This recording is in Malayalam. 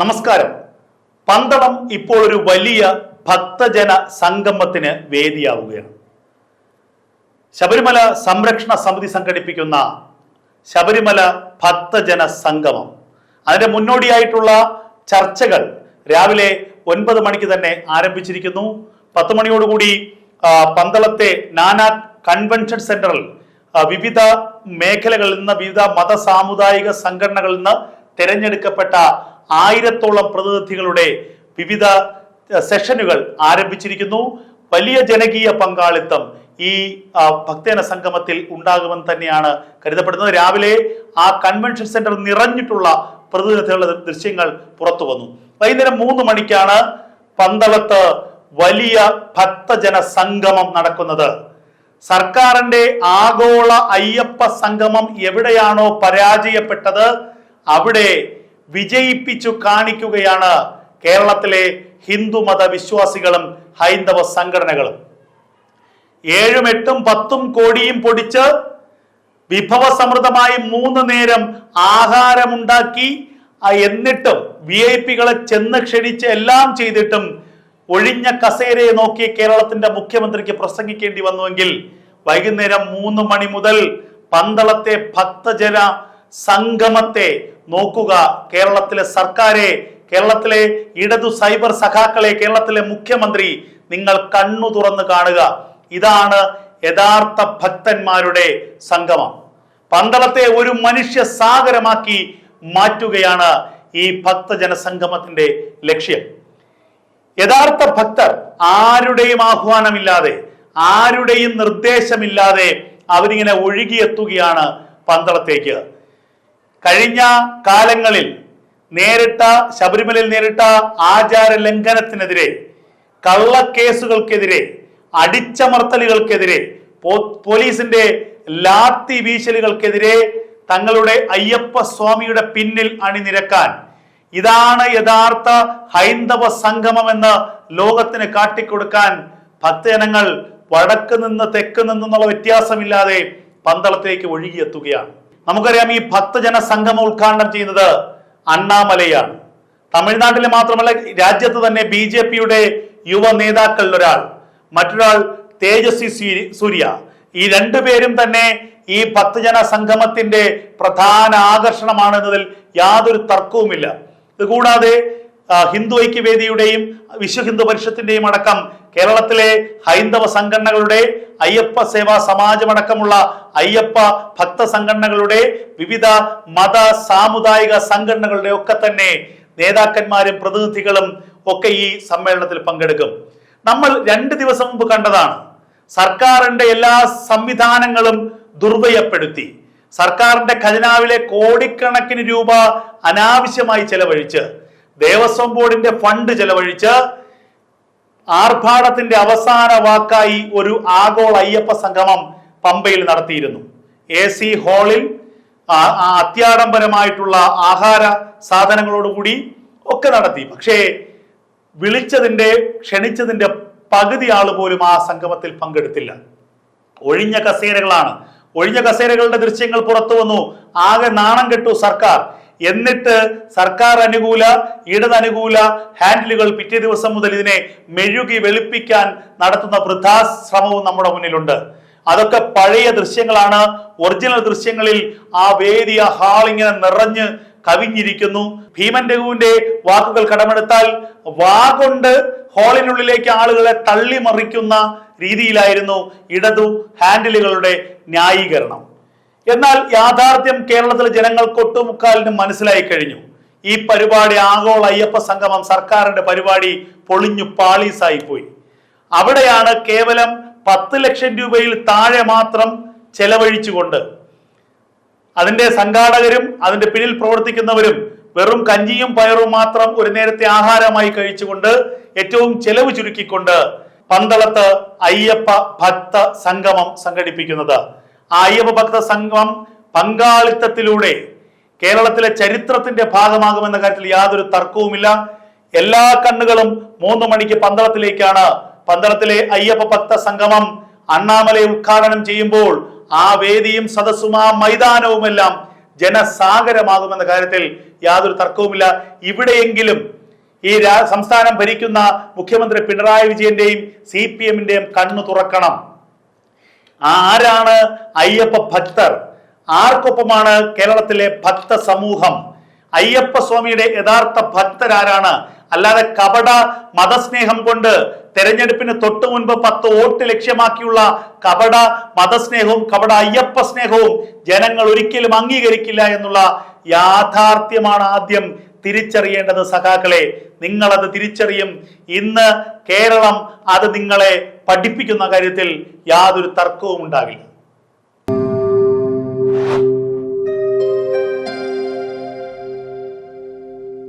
നമസ്കാരം. പന്തളം ഇപ്പോൾ ഒരു വലിയ ഭക്തജന സംഗമത്തിന് വേദിയാവുകയാണ്. ശബരിമല സംരക്ഷണ സമിതി സംഘടിപ്പിക്കുന്ന ശബരിമല ഭക്തജന സംഗമം. അതിന്റെ മുന്നോടിയായിട്ടുള്ള ചർച്ചകൾ രാവിലെ ഒൻപത് മണിക്ക് തന്നെ ആരംഭിച്ചിരിക്കുന്നു. പത്ത് മണിയോടുകൂടി പന്തളത്തെ നാനാ കൺവെൻഷൻ സെന്ററിൽ വിവിധ മേഖലകളിൽ നിന്ന് വിവിധ മത സാമുദായിക സംഘടനകളിൽ നിന്ന് തിരഞ്ഞെടുക്കപ്പെട്ട ആയിരത്തോളം പ്രതിനിധികളുടെ വിവിധ സെഷനുകൾ ആരംഭിച്ചിരിക്കുന്നു. വലിയ ജനകീയ പങ്കാളിത്തം ഈ ഭക്തജന സംഗമത്തിൽ ഉണ്ടാകുമെന്ന് തന്നെയാണ് കരുതപ്പെടുന്നത്. രാവിലെ ആ കൺവെൻഷൻ സെന്റർ നിറഞ്ഞിട്ടുള്ള പ്രതിനിധികളുടെ ദൃശ്യങ്ങൾ പുറത്തു വന്നു. വൈകുന്നേരം മൂന്ന് മണിക്കാണ് പന്തളത്ത് വലിയ ഭക്തജന സംഗമം നടക്കുന്നത്. സർക്കാരിന്റെ ആഗോള അയ്യപ്പ സംഗമം എവിടെയാണോ പരാജയപ്പെട്ടത് അവിടെ വിജയിപ്പിച്ചു കാണിക്കുകയാണ് കേരളത്തിലെ ഹിന്ദുമത വിശ്വാസികളും ഹൈന്ദവ സംഘടനകളും. ഏഴും എട്ടും പത്തും കോടിയും പൊടിച്ച് വിഭവസമൃദ്ധമായി മൂന്ന് നേരം ആഹാരമുണ്ടാക്കി എന്നിട്ടും വി ഐ പികളെ ചെന്ന് ക്ഷണിച്ച് എല്ലാം ചെയ്തിട്ടും ഒഴിഞ്ഞ കസേരയെ നോക്കി കേരളത്തിന്റെ മുഖ്യമന്ത്രിക്ക് പ്രസംഗിക്കേണ്ടി വന്നുവെങ്കിൽ വൈകുന്നേരം മൂന്ന് മണി മുതൽ പന്തളത്തെ ഭക്തജന സംഗമത്തെ നോക്കുക. കേരളത്തിലെ സർക്കാരെ കേരളത്തിലെ ഇടതു സൈബർ സഖാക്കളെ കേരളത്തിലെ മുഖ്യമന്ത്രി നിങ്ങൾ കണ്ണു തുറന്ന് കാണുക. ഇതാണ് യഥാർത്ഥ ഭക്തന്മാരുടെ സംഗമം. പന്തളത്തെ ഒരു മനുഷ്യ സാഗരമാക്കി മാറ്റുകയാണ് ഈ ഭക്തജന സംഗമത്തിന്റെ ലക്ഷ്യം. യഥാർത്ഥ ഭക്തർ ആരുടെയും ആഹ്വാനമില്ലാതെ ആരുടെയും നിർദ്ദേശമില്ലാതെ അവരിങ്ങനെ ഒഴുകിയെത്തുകയാണ് പന്തളത്തേക്ക്. കഴിഞ്ഞ കാലങ്ങളിൽ നേരിട്ട ശബരിമലയിൽ നേരിട്ട ആചാര ലംഘനത്തിനെതിരെ കള്ളക്കേസുകൾക്കെതിരെ അടിച്ചമർത്തലുകൾക്കെതിരെ പോലീസിന്റെ ലാത്തി വീശലുകൾക്കെതിരെ തങ്ങളുടെ അയ്യപ്പ സ്വാമിയുടെ പിന്നിൽ അണിനിരക്കാൻ. ഇതാണ് യഥാർത്ഥ ഹൈന്ദവ സംഗമം എന്ന് ലോകത്തിന് കാട്ടിക്കൊടുക്കാൻ ഭക്തജനങ്ങൾ വടക്ക് നിന്ന് തെക്ക് നിന്നുള്ള വ്യത്യാസമില്ലാതെ പന്തളത്തേക്ക് ഒഴുകിയെത്തുകയാണ്. നമുക്കറിയാം ഈ ഭക്തജന സംഗമം ഉദ്ഘാടനം ചെയ്യുന്നത് അണ്ണാമലയാണ്. തമിഴ്നാട്ടിലെ മാത്രമല്ല രാജ്യത്ത് തന്നെ ബി ജെ പിയുടെ യുവ നേതാക്കളിൽ ഒരാൾ മറ്റൊരാൾ തേജസ്വി സൂര്യ- ഈ രണ്ടുപേരും തന്നെ ഈ ഭക്തജന സംഗമത്തിന്റെ പ്രധാന ആകർഷണമാണ് എന്നതിൽ യാതൊരു തർക്കവുമില്ല. ഇതുകൂടാതെ ഹിന്ദു ഐക്യവേദിയുടെയും വിശ്വ ഹിന്ദു പരിഷത്തിന്റെയും അടക്കം കേരളത്തിലെ ഹൈന്ദവ സംഘടനകളുടെ അയ്യപ്പ സേവാ സമാജമടക്കമുള്ള അയ്യപ്പ ഭക്ത സംഘടനകളുടെ വിവിധ മത സാമുദായിക സംഘടനകളുടെ ഒക്കെ തന്നെ നേതാക്കന്മാരും പ്രതിനിധികളും ഒക്കെ ഈ സമ്മേളനത്തിൽ പങ്കെടുക്കും. നമ്മൾ രണ്ട് ദിവസം മുമ്പ് കണ്ടതാണ്. സർക്കാരിന്റെ എല്ലാ സംവിധാനങ്ങളും ദുർവയപ്പെടുത്തി. സർക്കാരിന്റെ ഖജനാവിലെ കോടിക്കണക്കിന് രൂപ അനാവശ്യമായി ചെലവഴിച്ച് ദേവസ്വം ബോർഡിന്റെ ഫണ്ട് ചെലവഴിച്ച് ആർഭാടത്തിന്റെ അവസാന വാക്കായി ഒരു ആഗോള അയ്യപ്പ സംഗമം പമ്പയിൽ നടത്തിയിരുന്നു. എ സി ഹാളിൽ അത്യാഡംബരമായിട്ടുള്ള ആഹാര സാധനങ്ങളോടുകൂടി ഒക്കെ നടത്തി. പക്ഷേ വിളിച്ചതിന്റെ ക്ഷണിച്ചതിന്റെ പകുതി ആൾ പോലും ആ സംഗമത്തിൽ പങ്കെടുത്തില്ല. ഒഴിഞ്ഞ കസേരകളാണ്. ഒഴിഞ്ഞ കസേരകളുടെ ദൃശ്യങ്ങൾ പുറത്തു വന്നു. ആകെ നാണം കെട്ടു സർക്കാർ. എന്നിട്ട് സർക്കാർ അനുകൂല ഇടതനുകൂല ഹാൻഡിലുകൾ പിറ്റേ ദിവസം മുതൽ ഇതിനെ മെഴുകി വെളുപ്പിക്കാൻ നടത്തുന്ന വൃദ്ധാശ്രമവും നമ്മുടെ മുന്നിലുണ്ട്. അതൊക്കെ പഴയ ദൃശ്യങ്ങളാണ്. ഒറിജിനൽ ദൃശ്യങ്ങളിൽ ആ വേദി ആ ഇങ്ങനെ നിറഞ്ഞ് കവിഞ്ഞിരിക്കുന്നു. ഭീമൻ രഘുവിന്റെ വാക്കുകൾ കടമെടുത്താൽ വാ കൊണ്ട് ഹാളിനുള്ളിലേക്ക് ആളുകളെ തള്ളിമറിക്കുന്ന രീതിയിലായിരുന്നു ഇടതു ഹാൻഡിലുകളുടെ ന്യായീകരണം. എന്നാൽ യാഥാർത്ഥ്യം കേരളത്തിലെ ജനങ്ങൾ കൊട്ടുമുക്കാലിന് മനസ്സിലായി കഴിഞ്ഞു. ഈ പരിപാടി ആഗോള അയ്യപ്പ സംഗമം സർക്കാരിന്റെ പരിപാടി പൊളിഞ്ഞു പാളീസായി പോയി അവിടെയാണ് കേവലം പത്ത് ലക്ഷം രൂപയിൽ താഴെ മാത്രം ചെലവഴിച്ചുകൊണ്ട് അതിന്റെ സംഘാടകരും അതിന്റെ പിന്നിൽ പ്രവർത്തിക്കുന്നവരും വെറും കഞ്ചിയും പയറും മാത്രം ഒരു നേരത്തെ ആഹാരമായി കഴിച്ചുകൊണ്ട് ഏറ്റവും ചെലവ് ചുരുക്കിക്കൊണ്ട് പന്തളത്ത് അയ്യപ്പ ഭക്ത സംഗമം സംഘടിപ്പിക്കുന്നത്. അയ്യപ്പ ഭക്ത സംഗമം പങ്കാളിത്തത്തിലൂടെ കേരളത്തിലെ ചരിത്രത്തിന്റെ ഭാഗമാകുമെന്ന കാര്യത്തിൽ യാതൊരു തർക്കവുമില്ല. എല്ലാ കണ്ണുകളും മൂന്ന് മണിക്ക് പന്തളത്തിലേക്കാണ്. പന്തളത്തിലെ അയ്യപ്പ ഭക്ത സംഗമം അണ്ണാമലയെ ഉദ്ഘാടനം ചെയ്യുമ്പോൾ ആ വേദിയും സദസ്സും ആ മൈതാനവുമെല്ലാം ജനസാഗരമാകുമെന്ന കാര്യത്തിൽ യാതൊരു തർക്കവുമില്ല. ഇവിടെയെങ്കിലും ഈ സംസ്ഥാനം ഭരിക്കുന്ന മുഖ്യമന്ത്രി പിണറായി വിജയന്റെയും സി പി എമ്മിന്റെയും കണ്ണു തുറക്കണം. ആരാണ് അയ്യപ്പ ഭക്തർ? ആർക്കൊപ്പമാണ് കേരളത്തിലെ ഭക്ത സമൂഹം? അയ്യപ്പ സ്വാമിയുടെ യഥാർത്ഥ ഭക്തരാരാണ്? അല്ലാതെ കപട മതസ്നേഹം കൊണ്ട് തെരഞ്ഞെടുപ്പിന് തൊട്ടു മുൻപ് പത്ത് വോട്ട് ലക്ഷ്യമാക്കിയുള്ള കപട മതസ്നേഹവും കപട അയ്യപ്പ സ്നേഹവും ജനങ്ങൾ ഒരിക്കലും അംഗീകരിക്കില്ല എന്നുള്ള യാഥാർത്ഥ്യമാണ് ആദ്യം തിരിച്ചറിയേണ്ടത് സഖാക്കളെ. നിങ്ങളത് തിരിച്ചറിയും. ഇന്ന് കേരളം അത് നിങ്ങളെ പഠിപ്പിക്കുന്ന കാര്യത്തിൽ യാതൊരു തർക്കവും ഉണ്ടാകില്ല.